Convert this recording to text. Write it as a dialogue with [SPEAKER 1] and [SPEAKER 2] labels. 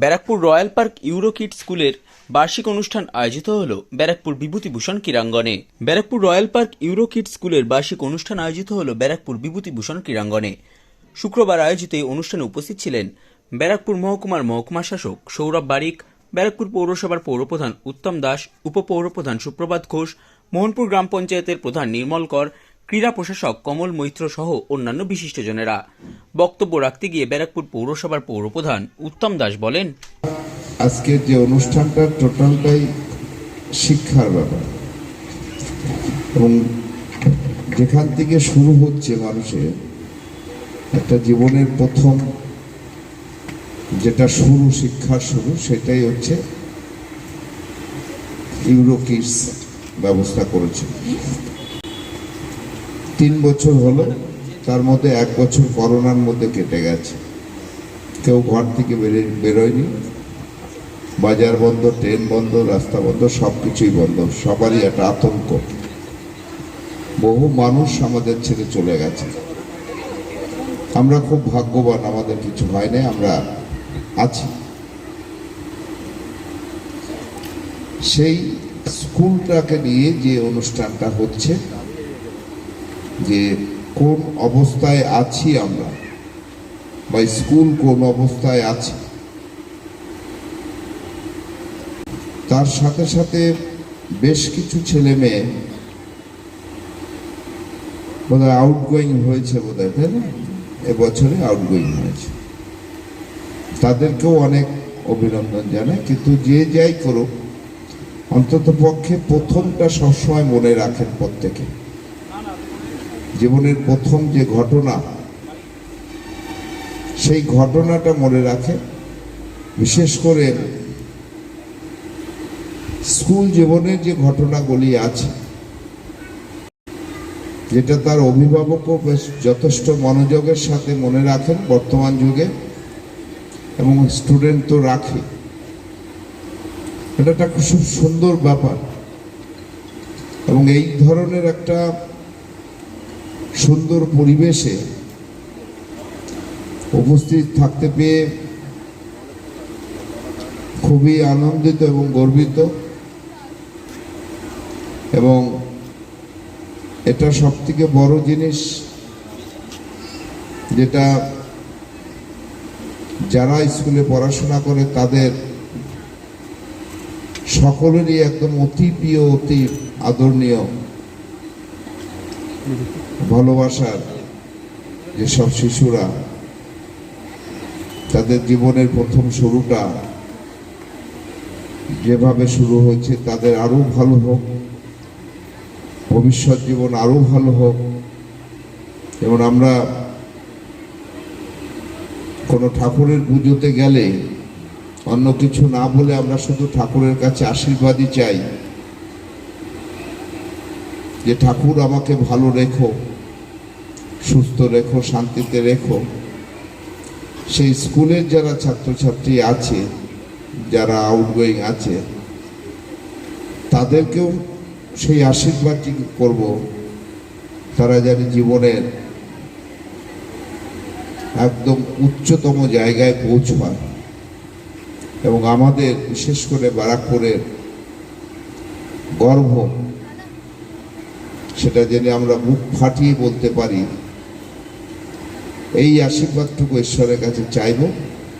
[SPEAKER 1] Barrackpore royal park euro kid স্কুলের বার্ষিক অনুষ্ঠান আয়োজিত হল Barrackpore Bibhutibhushan ক্রীড়াঙ্গনে। Barrackpore royal park euro kid স্কুলের বার্ষিক অনুষ্ঠান আয়োজিত হল ব্যারাকপুর বিভূতিভূষণ ক্রীড়াঙ্গনে। শুক্রবার আয়োজিত এই অনুষ্ঠানে উপস্থিত ছিলেন ব্যারাকপুর মহকুমার মহকুমা শাসক সৌরভ বারিক, ব্যারাকপুর পৌরসভার পৌরপ্রধান উত্তম দাস, উপপৌরপ্রধান সুপ্রভাত ঘোষ, মোহনপুর গ্রাম পঞ্চায়েতের প্রধান নির্মল কর ক্রীড়া প্রশাসক কমল মৈত্র সহ অন্যান্য বিশিষ্টজনেরা। বক্তব্য রাখতে গিয়ে ব্যারাকপুর পৌরসভার পৌরপ্রধান উত্তম দাস বলেন
[SPEAKER 2] আজকের যে অনুষ্ঠানটা টোটালটাই শিক্ষার ব্যাপার। এবং যেখান থেকে শুরু হচ্ছে মানুষের, একটা জীবনের প্রথম যেটা শুরু, শিক্ষার শুরু, সেটাই হচ্ছে ইউরো কিডস ব্যবস্থা করেছে। তিন বছর হলো, তার মধ্যে এক বছর করোনার মধ্যে কেটে গেছে। কেউ ঘর থেকে বেরো বেরোয়নি। বাজার বন্ধ, ট্রেন বন্ধ, রাস্তা বন্ধ সব কিছুই বন্ধ। সবারই একটা আতঙ্ক। বহু মানুষ আমাদের ছেড়ে চলে গেছে। আমরা খুব ভাগ্যবান, আমাদের কিছু হয় আমরা আছি। সেই স্কুলটাকে নিয়ে যে অনুষ্ঠানটা হচ্ছে যে কোন অবস্থায় আছি আমরা বা স্কুল কোন অবস্থায় আছে। তার সাথে সাথে বেশ কিছু ছেলে মেয়ে বোধহয় আউটগোয়িং হয়েছে বোধহয়, তাই না? এবছরে আউটগোয়িং হয়েছে। তাদেরকেও অনেক অভিনন্দন জানায় কিন্তু যে যাই করুক অন্তত পক্ষে প্রথমটা সবসময় মনে রাখেন প্রত্যেকে। প্রথম যে ঘটনা, সেই ঘটনাটা মনে রাখে। বিশেষ করে স্কুল জীবনের যে ঘটনাগুলি আছে, যেটা তার অভিভাবকও বেশ যথেষ্ট মনোযোগের সাথে মনে রাখেন বর্তমান যুগে এবং স্টুডেন্ট তো রাখে। এটা একটা খুব সুন্দর ব্যাপার এবং এই ধরনের একটা সুন্দর পরিবেশে উপস্থিত থাকতে পেয়ে খুবই আনন্দিত এবং গর্বিত। এবং এটা সব থেকে বড় জিনিস যেটা যারা স্কুলে পড়াশোনা করে তাদের সকলেরই একদম অতি প্রিয়, অতি আদরণীয় ভালোবাসার যেসব শিশুরা, তাদের জীবনের প্রথম শুরুটা যেভাবে শুরু হয়েছে, তাদের আরও ভালো হোক, ভবিষ্যৎ জীবন আরও ভালো হোক। এবং আমরা কোনো ঠাকুরের পুজোতে গেলে অন্য কিছু না বলে আমরা শুধু ঠাকুরের কাছে আশীর্বাদই চাই। যে ঠাকুর আমাকে ভালো রেখো, সুস্থ রেখো, শান্তিতে রেখো। সেই স্কুলের যারা ছাত্রছাত্রী আছে, যারা আউটগোয়িং আছে, তাদেরকেও সেই আশীর্বাদটি করব, তারা যেন জীবনের একদম উচ্চতম জায়গায় পৌঁছায়। এবং আমাদের, বিশেষ করে বারাকপুরের গর্ব সেটা জেনে আমরা মুখ ফাটিয়ে বলতে পারি। এই আশীর্বাদটুকু ঈশ্বরের কাছে চাইব।